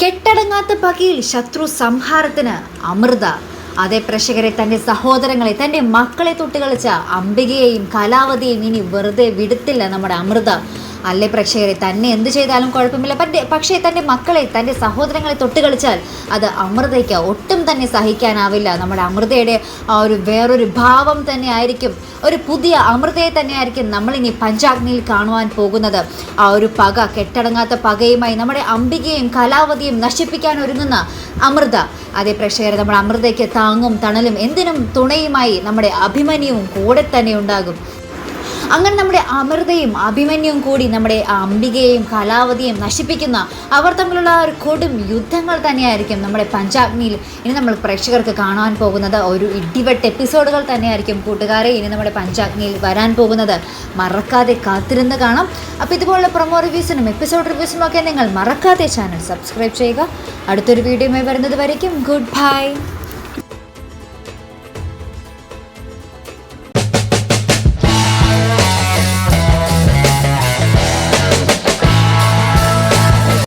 കെട്ടടങ്ങാത്ത പകയിൽ ശത്രു സംഹാരത്തിന് അമൃത. അതേ പ്രേക്ഷകരെ തന്റെ സഹോദരങ്ങളെ തന്റെ മക്കളെ തൊട്ട് കളിച്ച അംബികയെയും കലാവതിയെയും ഇനി വെറുതെ വിടുത്തില്ല നമ്മുടെ അമൃത. അല്ലേ പ്രേക്ഷകരെ തന്നെ എന്ത് ചെയ്താലും കുഴപ്പമില്ല. പറ്റേ പക്ഷേ തന്റെ മക്കളെ തന്റെ സഹോദരങ്ങളെ തൊട്ട് കളിച്ചാൽ അത് അമൃതയ്ക്ക് ഒട്ടും തന്നെ സഹിക്കാനാവില്ല. നമ്മുടെ അമൃതയുടെ ആ ഒരു വേറൊരു ഭാവം തന്നെ ആയിരിക്കും. ഒരു പുതിയ അമൃതയെ തന്നെയായിരിക്കും നമ്മളിനി പഞ്ചാഗ്നിയിൽ കാണുവാൻ പോകുന്നത്. ആ ഒരു പക കെട്ടടങ്ങാത്ത പകയുമായി നമ്മുടെ അംബികയും കലാവതിയും നശിപ്പിക്കാൻ ഒരുങ്ങുന്ന അമൃത. അതേ പ്രേക്ഷകരെ നമ്മുടെ അമൃതയ്ക്ക് താങ്ങും തണലും എന്തിനും തുണയുമായി നമ്മുടെ അഭിമന്യവും കൂടെ തന്നെ ഉണ്ടാകും. അങ്ങനെ നമ്മുടെ അമൃതയും അഭിമന്യവും കൂടി നമ്മുടെ അംബികയും അംബികയെയും കലാവതിയും നശിപ്പിക്കുന്ന അവർ തമ്മിലുള്ള ഒരു കൊടും യുദ്ധങ്ങൾ തന്നെയായിരിക്കും നമ്മുടെ പഞ്ചാഗ്നിയിൽ ഇനി നമ്മൾ പ്രേക്ഷകർക്ക് കാണാൻ പോകുന്നത്. ഒരു ഇടിവെട്ട് എപ്പിസോഡുകൾ തന്നെയായിരിക്കും കൂട്ടുകാരെ ഇനി നമ്മുടെ പഞ്ചാഗ്നിയിൽ വരാൻ പോകുന്നത്. മറക്കാതെ കാത്തിരുന്ന് കാണാം. അപ്പോൾ ഇതുപോലുള്ള പ്രൊമോ റിവ്യൂസിനും എപ്പിസോഡ് റിവ്യൂസിനും ഒക്കെ നിങ്ങൾ മറക്കാതെ ചാനൽ സബ്സ്ക്രൈബ് ചെയ്യുക. അടുത്തൊരു വീഡിയോയുമായി വരുന്നത് വരയ്ക്കും. Good bye